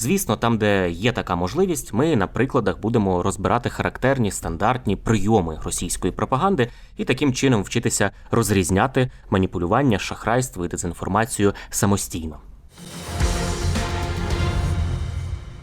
Звісно, там, де є така можливість, ми на прикладах будемо розбирати характерні стандартні прийоми російської пропаганди і таким чином вчитися розрізняти маніпулювання, шахрайство і дезінформацію самостійно.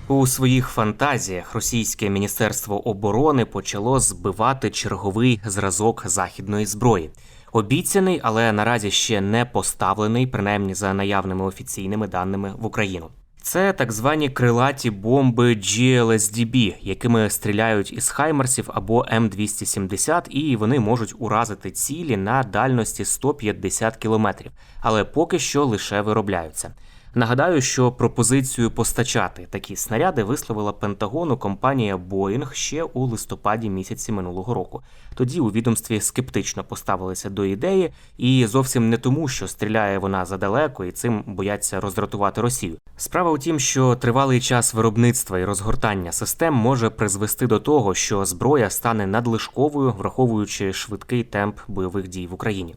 У своїх фантазіях російське міністерство оборони почало збивати черговий зразок західної зброї. Обіцяний, але наразі ще не поставлений, принаймні за наявними офіційними даними в Україну. Це так звані крилаті бомби GLSDB, якими стріляють із хаймерсів або М270, і вони можуть уразити цілі на дальності 150 кілометрів, але поки що лише виробляються. Нагадаю, що пропозицію постачати такі снаряди висловила Пентагону компанія Boeing ще у листопаді місяці минулого року. Тоді у відомстві скептично поставилися до ідеї, і зовсім не тому, що стріляє вона задалеко і цим бояться роздратувати Росію. Справа у тім, що тривалий час виробництва і розгортання систем може призвести до того, що зброя стане надлишковою, враховуючи швидкий темп бойових дій в Україні.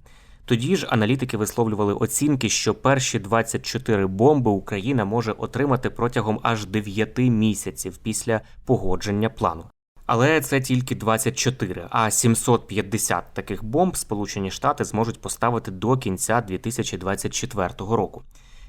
Тоді ж аналітики висловлювали оцінки, що перші 24 бомби Україна може отримати протягом аж 9 місяців після погодження плану. Але це тільки 24, а 750 таких бомб Сполучені Штати зможуть поставити до кінця 2024 року.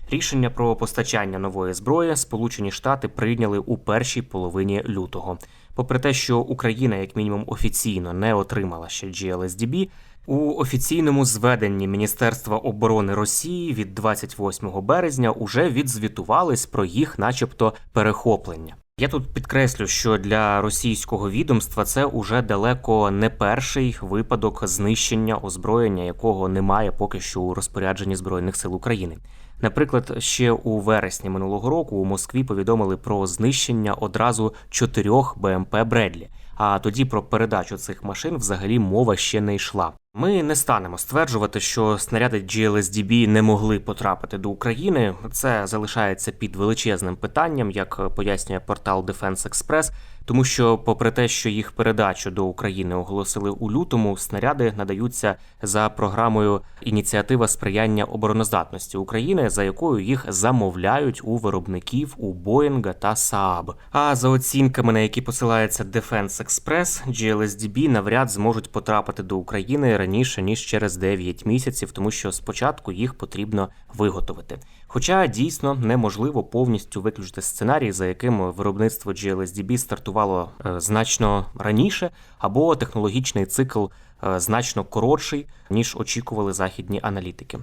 Рішення про постачання нової зброї Сполучені Штати прийняли у першій половині лютого. Попри те, що Україна, як мінімум, офіційно не отримала ще GLSDB, у офіційному зведенні Міністерства оборони Росії від 28 березня уже відзвітувались про їх, начебто, перехоплення. Я тут підкреслю, що для російського відомства це уже далеко не перший випадок знищення озброєння, якого немає поки що у розпорядженні збройних сил України. Наприклад, ще у вересні минулого року у Москві повідомили про знищення одразу чотирьох БМП Бредлі. А тоді про передачу цих машин взагалі мова ще не йшла. Ми не станемо стверджувати, що снаряди GLSDB не могли потрапити до України. Це залишається під величезним питанням, як пояснює портал Defense Express, тому що, попри те, що їх передачу до України оголосили у лютому, снаряди надаються за програмою ініціатива сприяння обороноздатності України, за якою їх замовляють у виробників у Боїнга та Saab. А за оцінками, на які посилається Defense Express, GLSDB навряд зможуть потрапити до України раніше ніж через 9 місяців, тому що спочатку їх потрібно виготовити. Хоча дійсно неможливо повністю виключити сценарій, за яким виробництво GLSDB стартувало е, значно раніше, або технологічний цикл е, значно коротший, ніж очікували західні аналітики.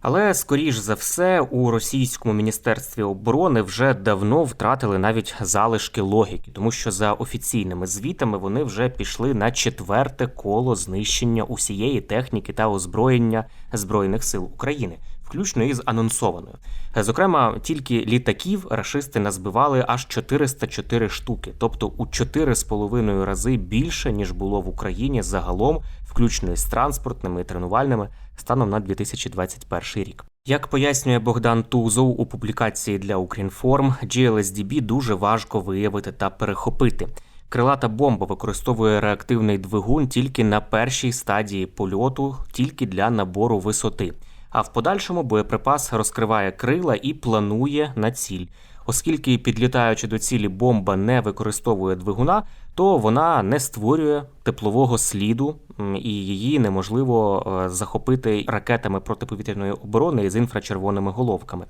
Але скоріш за все у російському міністерстві оборони вже давно втратили навіть залишки логіки, тому що за офіційними звітами вони вже пішли на четверте коло знищення усієї техніки та озброєння збройних сил України, включно із анонсованою. Зокрема, тільки літаків рашисти назбивали аж 404 штуки, тобто у 4,5 рази більше ніж було в Україні загалом, включно із транспортними і тренувальними станом на 2021 рік. Як пояснює Богдан Тузов у публікації для Укрінформ, GLSDB дуже важко виявити та перехопити. Крилата бомба використовує реактивний двигун тільки на першій стадії польоту, тільки для набору висоти. А в подальшому боєприпас розкриває крила і планує на ціль. Оскільки підлітаючи до цілі бомба не використовує двигуна, то вона не створює теплового сліду, і її неможливо е, захопити ракетами протиповітряної оборони з інфрачервоними головками.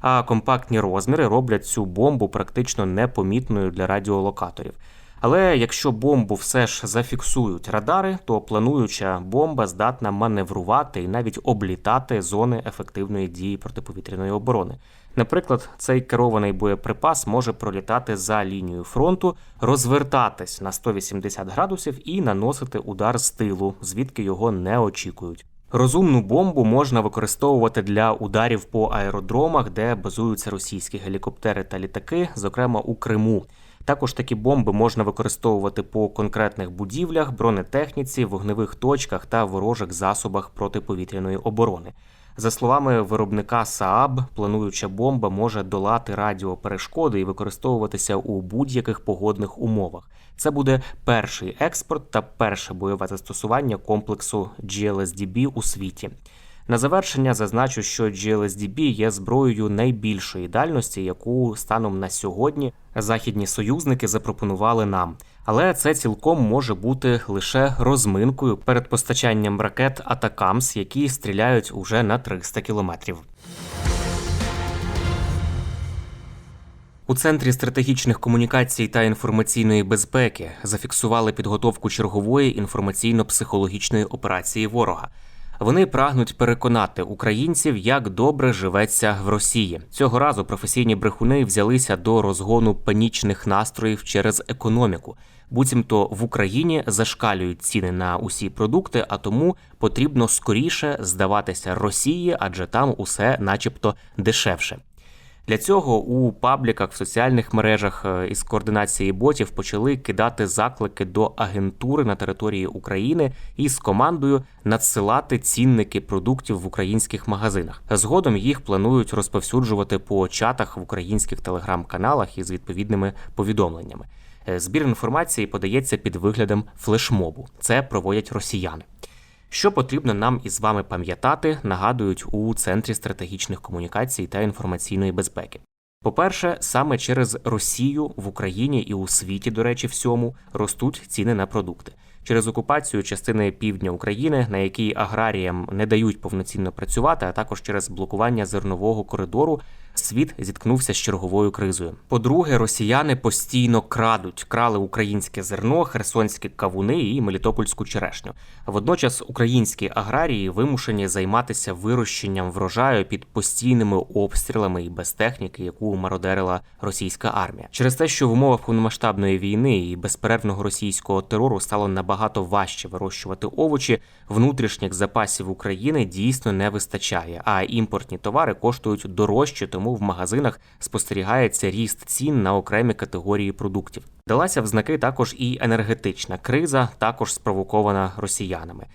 А компактні розміри роблять цю бомбу практично непомітною для радіолокаторів. Але якщо бомбу все ж зафіксують радари, то плануюча бомба здатна маневрувати і навіть облітати зони ефективної дії протиповітряної оборони. Наприклад, цей керований боєприпас може пролітати за лінією фронту, розвертатись на 180 градусів і наносити удар з тилу, звідки його не очікують. Розумну бомбу можна використовувати для ударів по аеродромах, де базуються російські гелікоптери та літаки, зокрема у Криму. Також такі бомби можна використовувати по конкретних будівлях, бронетехніці, вогневих точках та ворожих засобах протиповітряної оборони. За словами виробника Saab, плануюча бомба може долати радіоперешкоди і використовуватися у будь-яких погодних умовах. Це буде перший експорт та перше бойове застосування комплексу GLSDB у світі. На завершення зазначу, що GLSDB є зброєю найбільшої дальності, яку станом на сьогодні західні союзники запропонували нам. Але це цілком може бути лише розминкою перед постачанням ракет Атакамс, які стріляють уже на 300 кілометрів. У центрі стратегічних комунікацій та інформаційної безпеки зафіксували підготовку чергової інформаційно-психологічної операції ворога. Вони прагнуть переконати українців, як добре живеться в Росії. Цього разу професійні брехуни взялися до розгону панічних настроїв через економіку. Буцімто в Україні зашкалюють ціни на усі продукти, а тому потрібно скоріше здаватися Росії, адже там усе, начебто, дешевше. Для цього у пабліках в соціальних мережах е, із координації ботів почали кидати заклики до агентури на території України і з командою надсилати цінники продуктів в українських магазинах. Згодом їх планують розповсюджувати по чатах в українських телеграм-каналах із відповідними повідомленнями. Е, Збір інформації подається під виглядом флешмобу. Це проводять росіяни. Що потрібно нам із вами пам'ятати, нагадують у Центрі стратегічних комунікацій та інформаційної безпеки. По-перше, саме через Росію в Україні і у світі, до речі, всьому ростуть ціни на продукти. Через окупацію частини півдня України, на якій аграріям не дають повноцінно працювати, а також через блокування зернового коридору, світ зіткнувся з черговою кризою. По-друге, росіяни постійно крадуть, крали українське зерно, херсонські кавуни і мелітопольську черешню. Водночас українські аграрії вимушені займатися вирощенням врожаю під постійними обстрілами і без техніки, яку мародерила російська армія. Через те, що в умовах повномасштабної війни і безперервного російського терору стало набагато важче вирощувати овочі, внутрішніх запасів України дійсно не вистачає, а імпортні товари коштують дорожче, тому в магазинах спостерігається ріст цін на окремі категорії продуктів. Далася в знаки також і енергетична криза, також спровокована росіянами.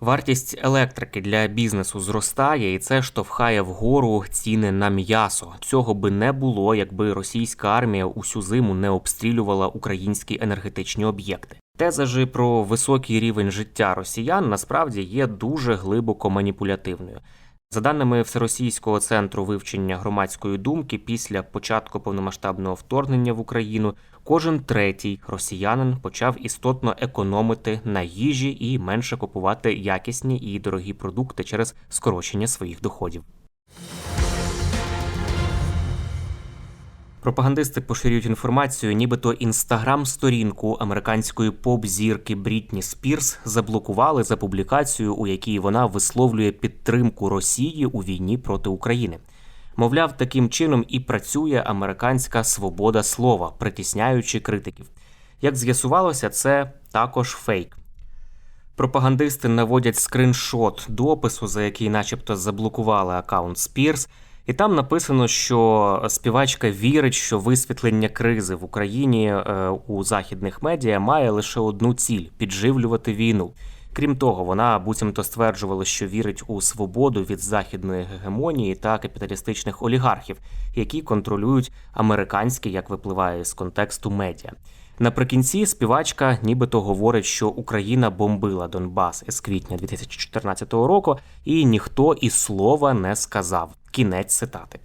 Вартість електрики для бізнесу зростає, і це штовхає вгору ціни на м'ясо. Цього би не було, якби російська армія усю зиму не обстрілювала українські енергетичні об'єкти. Теза ж про високий рівень життя росіян насправді є дуже глибоко маніпулятивною. За даними Всеросійського центру вивчення громадської думки, після початку повномасштабного вторгнення в Україну кожен третій росіянин почав істотно економити на їжі і менше купувати якісні і дорогі продукти через скорочення своїх доходів. Пропагандисти поширюють інформацію, нібито інстаграм-сторінку американської поп-зірки Брітні Спірс заблокували за публікацію, у якій вона висловлює підтримку Росії у війні проти України. Мовляв, таким чином і працює американська свобода слова, притісняючи критиків. Як з'ясувалося, це також фейк. Пропагандисти наводять скриншот допису, за який, начебто, заблокували аккаунт Спірс, і там написано, що співачка вірить, що висвітлення кризи в Україні е, у західних медіа має лише одну ціль підживлювати війну. Крім того, вона буцімто стверджувала, що вірить у свободу від західної гегемонії та капіталістичних олігархів, які контролюють американські, як випливає з контексту медіа. Наприкінці співачка нібито говорить, що Україна бомбила Донбас із квітня 2014 року, і ніхто і слова не сказав. Кінець цитати.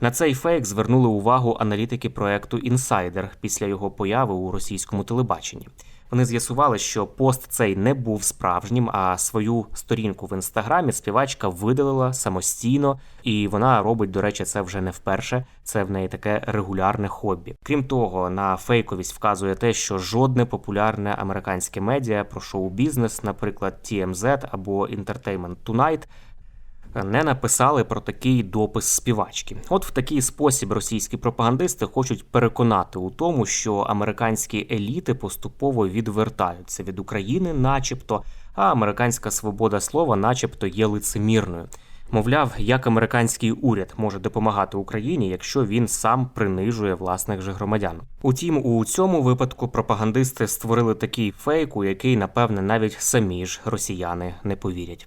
На цей фейк звернули увагу аналітики проекту Інсайдер після його появи у російському телебаченні. Вони з'ясували, що пост цей не був справжнім, а свою сторінку в інстаграмі співачка видалила самостійно, і вона робить, до речі, це вже не вперше. Це в неї таке регулярне хобі. Крім того, на фейковість вказує те, що жодне популярне американське медіа про шоу-бізнес, наприклад, TMZ або Entertainment Tonight, не написали про такий допис співачки. От в такий спосіб російські пропагандисти хочуть переконати у тому, що американські еліти поступово відвертаються від України, начебто, а американська свобода слова, начебто, є лицемірною. Мовляв, як американський уряд може допомагати Україні, якщо він сам принижує власних же громадян. Утім, у цьому випадку пропагандисти створили такий фейк, у який, напевне, навіть самі ж росіяни не повірять.